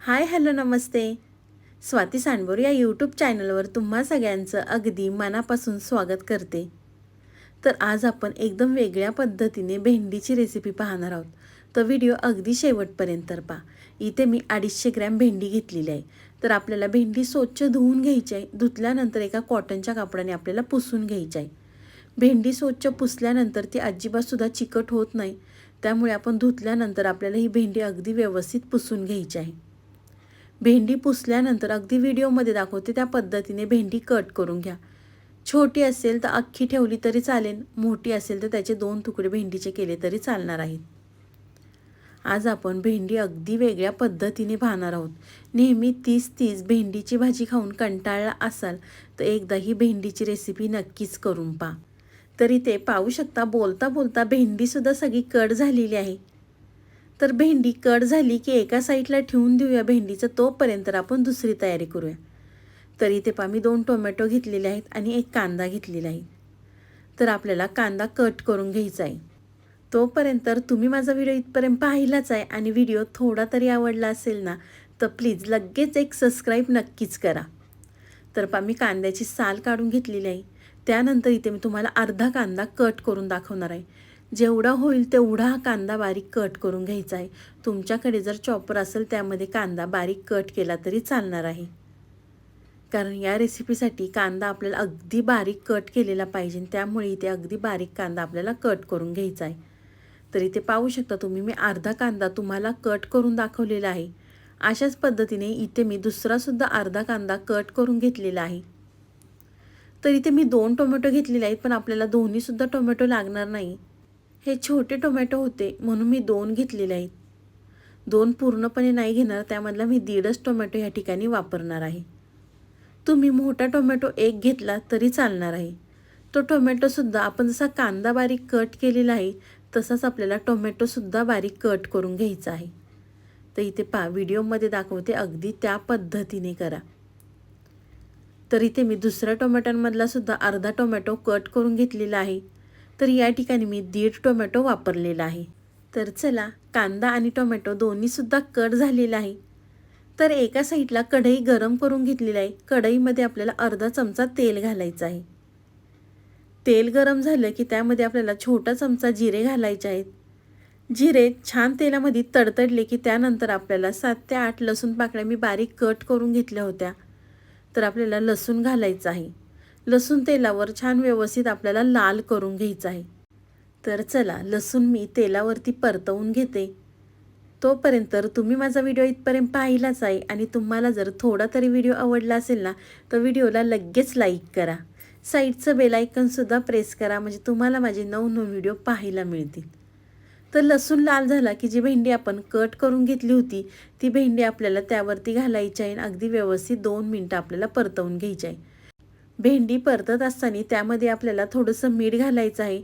Hi hello नमस्ते. स्वाती सांडबोर या YouTube चॅनलवर तुम्हा सगळ्यांचं अगदी मनापासून स्वागत करते. तर आज आपण एकदम वेगळ्या पद्धतीने भेंडीची रेसिपी पाहणार आहोत. तर व्हिडिओ अगदी शेवटपर्यंत पहा. इथे मी अडीचशे ग्रॅम भेंडी घेतलेली आहे. तर आपल्याला भेंडी स्वच्छ धुवून घ्यायची आहे. धुतल्यानंतर एका कॉटनच्या कापडाने आपल्याला पुसून घ्यायची आहे. भेंडी स्वच्छ पुसल्यानंतर ती अजिबातसुद्धा चिकट होत नाही. त्यामुळे आपण धुतल्यानंतर आपल्याला ही भेंडी अगदी व्यवस्थित पुसून घ्यायची आहे. भेंडी पुसल्यानंतर अगदी व्हिडिओमध्ये दाखवते त्या पद्धतीने भेंडी कट करून घ्या. छोटी असेल तर अख्खी ठेवली तरी चालेल मोठी असेल तर त्याचे दोन तुकडे भेंडीचे केले तरी चालणार आहेत. आज आपण भेंडी अगदी वेगळ्या पद्धतीने पाहणार आहोत. नेहमी तीस तीस भेंडीची भाजी खाऊन कंटाळला असाल तर एकदा ही भेंडीची रेसिपी नक्कीच करून पहा. तरी ते पाहू शकता बोलता बोलता भेंडीसुद्धा सगळी कट झालेली आहे. तर भेंडी कट झाली की एका साईडला ठेवून देऊया भेंडीचं तोपर्यंत आपण दुसरी तयारी करूया. तर इथे पहा मी दोन टोमॅटो घेतलेले आहेत आणि एक कांदा घेतलेला आहे. तर आपल्याला कांदा कट करून घ्यायचा आहे. तोपर्यंत तुम्ही माझा व्हिडिओ इथपर्यंत पाहिलाच आहे आणि व्हिडिओ थोडा तरी आवडला असेल ना तर प्लीज लगेच एक सबस्क्राईब नक्कीच करा. तर पा मी कांद्याची साल काढून घेतलेली आहे. त्यानंतर इथे मी तुम्हाला अर्धा कांदा कट करून दाखवणार आहे. जेवढा होईल तेवढा हा कांदा बारीक कट करून घ्यायचा आहे. तुमच्याकडे जर चॉपर असेल त्यामध्ये कांदा बारीक कट केला तरी चालणार आहे. कारण या रेसिपीसाठी कांदा आपल्याला अगदी बारीक कट केलेला पाहिजे. त्यामुळे इथे अगदी बारीक कांदा आपल्याला कट करून घ्यायचा आहे. तर इथे पाहू शकता तुम्ही मी अर्धा कांदा तुम्हाला कट करून दाखवलेला आहे. अशाच पद्धतीने इथे मी दुसरासुद्धा अर्धा कांदा कट करून घेतलेला आहे. तर इथे मी दोन टोमॅटो घेतलेले आहेत पण आपल्याला दोन्हीसुद्धा टोमॅटो लागणार नाही. हे छोटे टोमॅटो होते म्हणून मी दोन घेतलेले आहेत. दोन पूर्णपणे नाही घेणार त्यामधला मी दीडच टोमॅटो ह्या ठिकाणी वापरणार आहे. तुम्ही मोठा टोमॅटो एक घेतला तरी चालणार आहे. तो टोमॅटोसुद्धा आपण जसा कांदा बारीक कट केलेला आहे तसाच आपल्याला टोमॅटोसुद्धा बारीक कट करून घ्यायचा आहे. तर इथे पा व्हिडिओमध्ये दाखवते अगदी त्या पद्धतीने करा. तर इथे मी दुसऱ्या टोमॅटोंमधलासुद्धा अर्धा टोमॅटो कट करून घेतलेला आहे. तर या ठिकाणी मी दीड टोमॅटो वापरलेला आहे. तर चला कांदा आणि टोमॅटो दोन्हीसुद्धा कट झालेला आहे. तर एका साईडला कढई गरम करून घेतलेली आहे. कढईमध्ये आपल्याला अर्धा चमचा तेल घालायचं आहे. तेल गरम झालं की त्यामध्ये आपल्याला छोटा चमचा जिरे घालायचे आहेत. जिरे छान तेलामध्ये तडतडले की त्यानंतर आपल्याला सात ते आठ लसूण पाकळ्या मी बारीक कट करून घेतल्या होत्या. तर आपल्याला लसूण घालायचं आहे. लसूण तेलावर छान व्यवस्थित आपल्याला लाल करून घ्यायचं आहे. तर चला लसूण मी तेलावरती परतवून घेते. तोपर्यंत तुम्ही माझा व्हिडिओ इथपर्यंत पाहिलाच आहे आणि तुम्हाला जर थोडा तरी व्हिडिओ आवडला असेल ना तर व्हिडिओला लगेच लाईक करा. साईडचं बेलायकनसुद्धा प्रेस करा म्हणजे तुम्हाला माझे नवनवीन व्हिडिओ पाहायला मिळतील. तर लसूण लाल झाला की जी भेंडी आपण कट करून घेतली होती ती भेंडी आपल्याला त्यावरती घालायची आहे आणि अगदी व्यवस्थित दोन मिनटं आपल्याला परतवून घ्यायची आहे. भेंडी परतत असताना त्यामध्ये आपल्याला थोडंसं मीठ घालायचं आहे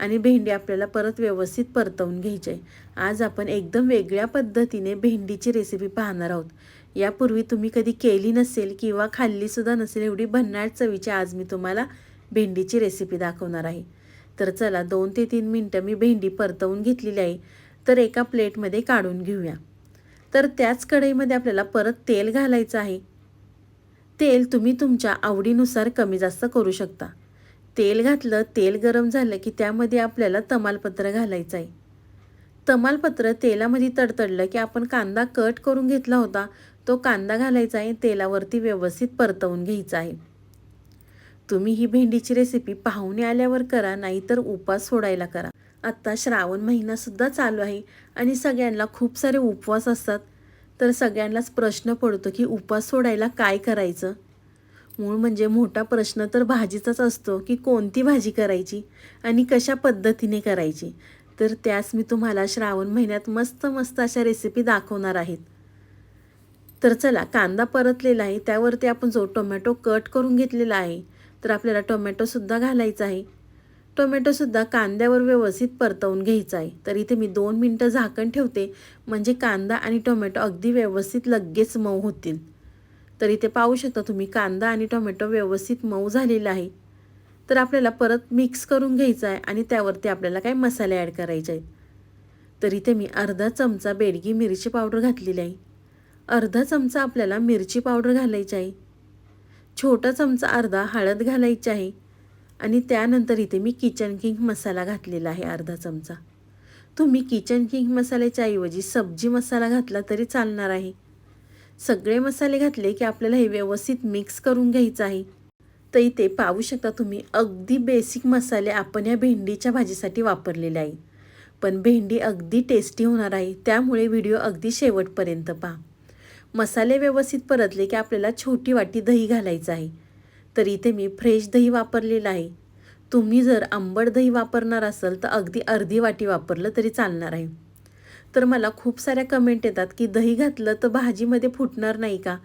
आणि भेंडी आपल्याला परत व्यवस्थित परतवून घ्यायची आहे. आज आपण एकदम वेगळ्या पद्धतीने भेंडीची रेसिपी पाहणार आहोत. यापूर्वी तुम्ही कधी केली नसेल किंवा खाल्लीसुद्धा नसेल एवढी भन्नाट चवीची आज मी तुम्हाला भेंडीची रेसिपी दाखवणार आहे. तर चला दोन ते तीन मिनटं मी भेंडी परतवून घेतलेली आहे. तर एका प्लेटमध्ये काढून घेऊया. तर त्याच कढईमध्ये आपल्याला परत तेल घालायचं आहे. तेल तुम्ही तुमच्या आवडीनुसार कमी जास्त करू शकता. तेल घातलं तेल गरम झालं की त्यामध्ये आपल्याला तमालपत्र घालायचं आहे तमालपत्र तेलामध्ये तडतडलं की आपण कांदा कट करून घेतला होता तो कांदा घालायचा आहे तेलावरती व्यवस्थित परतवून घ्यायचा आहे. तुम्ही ही भेंडीची रेसिपी पाहुणे आल्यावर करा नाहीतर उपास सोडायला करा. आत्ता श्रावण महिनासुद्धा चालू आहे आणि सगळ्यांना खूप सारे उपवास असतात. तर सगळ्यांनाच प्रश्न पडतो की उपास सोडायला काय करायचं? मूळ म्हणजे मोठा प्रश्न तर भाजीचाच असतो की कोणती भाजी करायची आणि कशा पद्धतीने करायची? तर त्यास मी तुम्हाला श्रावण महिन्यात मस्त मस्त अशा रेसिपी दाखवणार आहेत. तर चला कांदा परतलेला आहे त्यावरती आपण जो टोमॅटो कट करून घेतलेला आहे तर आपल्याला टोमॅटोसुद्धा घालायचा आहे. टोमॅटोसुद्धा कांद्यावर व्यवस्थित परतवून घ्यायचा आहे. तर इथे मी दोन मिनटं झाकण ठेवते. म्हणजे कांदा आणि टोमॅटो अगदी व्यवस्थित लगेच मऊ होतील. तर इथे पाहू शकता तुम्ही कांदा आणि टोमॅटो व्यवस्थित मऊ झालेला आहे. तर आपल्याला परत मिक्स करून घ्यायचं आहे आणि त्यावरती आपल्याला काही मसाले ॲड करायचे आहेत. तर इथे मी अर्धा चमचा बेडगी मिरची पावडर घातलेली आहे. अर्धा चमचा आपल्याला मिरची पावडर घालायची आहे. छोटा चमचा अर्धा हळद घालायची आहे. आणि त्यानंतर इथे मी किचन किंग मसाला घातलेला आहे अर्धा चमचा. तुम्ही किचन किंग मसाल्याच्या ऐवजी सब्जी मसाला घातला तरी चालणार आहे. सगळे मसाले घातले की आपल्याला हे व्यवस्थित मिक्स करून घ्यायचं आहे. तर इथे पाहू शकता तुम्ही अगदी बेसिक मसाले आपण या भेंडीच्या भाजीसाठी वापरलेले आहे. पण भेंडी अगदी टेस्टी होणार आहे त्यामुळे व्हिडिओ अगदी शेवटपर्यंत पहा. मसाले व्यवस्थित परतले की आपल्याला छोटी वाटी दही घालायचं आहे. तर इथे मी फ्रेश दही वापरलेलं आहे. तुम्ही जर आंबट दही वापरणार असाल तर अगदी अर्धी वाटी वापरलं तरी चालणार आहे. तर मला खूप साऱ्या कमेंट येतात की दही घातलं तर भाजीमध्ये फुटणार नाही का?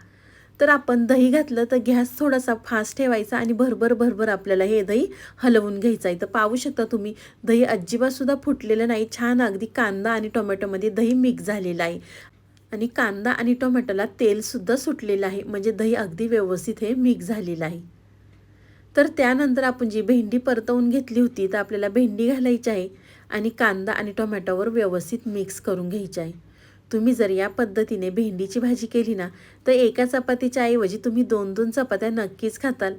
तर आपण दही घातलं तर गॅस थोडासा फास्ट ठेवायचा आणि भरभर भरभर आपल्याला हे दही हलवून घ्यायचं आहे. तर पाहू शकता तुम्ही दही अजिबातसुद्धा फुटलेलं नाही. छान अगदी कांदा आणि टोमॅटोमध्ये दही मिक्स झालेलं आहे. आणि कांदा आणि टोमॅटोला तेलसुद्धा सुटलेलं आहे. म्हणजे दही अगदी व्यवस्थित हे मिक्स झालेलं आहे. तर त्यानंतर आपण जी भेंडी परतवून घेतली होती तर आपल्याला भेंडी घालायची आहे आणि कांदा आणि टोमॅटोवर व्यवस्थित मिक्स करून घ्यायची आहे. तुम्ही जर या पद्धतीने भेंडीची भाजी केली ना तर एका चपातीच्या ऐवजी तुम्ही दोन दोन चपात्या नक्कीच खाताल.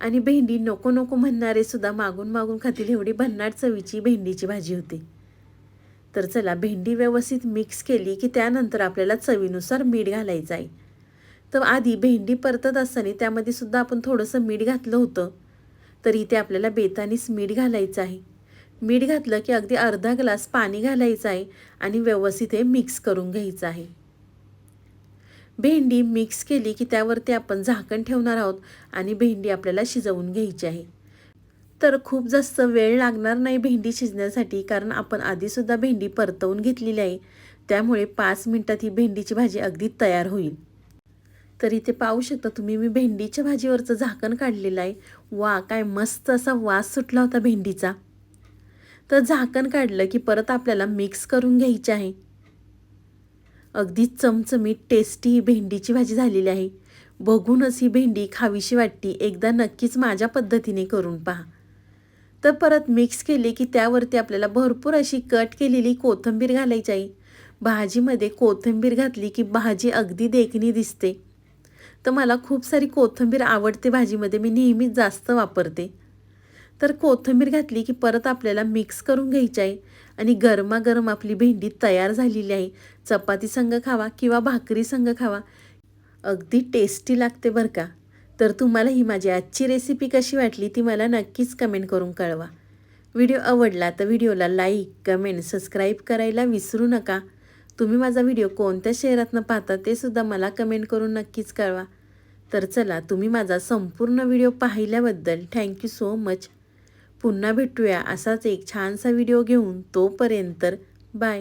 आणि भेंडी नको नको म्हणणारे सुद्धा मागून मागून खातील एवढी भन्नाट चवीची भेंडीची भाजी होती. तर चला भेंडी व्यवस्थित मिक्स केली की त्यानंतर आपल्याला चवीनुसार मीठ घालायचं आहे. तर आधी भेंडी परतत असताना त्यामध्ये सुद्धा आपण थोडंसं मीठ घातलं होतं. तर इथे आपल्याला बेतानीच मीठ घालायचं आहे. मीठ घातलं की अगदी अर्धा ग्लास पाणी घालायचं आहे आणि व्यवस्थित हे मिक्स करून घ्यायचं आहे. भेंडी मिक्स केली की त्यावरती आपण झाकण ठेवणार आहोत आणि भेंडी आपल्याला शिजवून घ्यायची आहे. तर खूप जास्त वेळ लागणार नाही भेंडी शिजण्यासाठी कारण आपण आधीसुद्धा भेंडी परतवून घेतलेली आहे. त्यामुळे पाच मिनटात ही भेंडीची भाजी अगदी तयार होईल. तर इथे पाहू शकता. तुम्ही मी भेंडीच्या भाजीवरचं झाकण काढलेलं आहे. वा काय मस्त असा वास सुटला होता भेंडीचा. तर झाकण काढलं की परत आपल्याला मिक्स करून घ्यायची आहे. अगदी चमचमीत टेस्टी ही भेंडीची भाजी झालेली आहे. बघूनच ही भेंडी खावीशी वाटती. एकदा नक्कीच माझ्या पद्धतीने करून पहा. तर परत मिक्स केली की त्यावरती आपल्याला भरपूर अशी कट केलेली कोथिंबीर घालायची आहे. भाजीमध्ये कोथिंबीर घातली की भाजी अगदी देखणी दिसते. तर मला खूप सारी कोथिंबीर आवडते भाजीमध्ये मी नेहमीच जास्त वापरते. तर कोथिंबीर घातली की परत आपल्याला मिक्स करून घ्यायची आहे आणि गरमागरम आपली भेंडी तयार झालेली आहे. चपाती संग खावा किंवा भाकरी संग खावा. अगदी टेस्टी लागते बरं का. तर तुम्हाला ही माझी आजची रेसिपी कशी वाटली ती मला नक्कीच कमेंट करून कळवा. व्हिडिओ आवडला तर व्हिडिओला लाईक कमेंट सबस्क्राईब करायला विसरू नका. तुम्ही माझा व्हिडिओ कोणत्या शहरातनं पाहता ते सुद्धा मला कमेंट करून नक्कीच कळवा. तर चला तुम्ही माझा संपूर्ण व्हिडिओ पाहिल्याबद्दल थँक्यू सो मच पुन्हा भेटूया असाच एक छानसा व्हिडिओ घेऊन तोपर्यंत बाय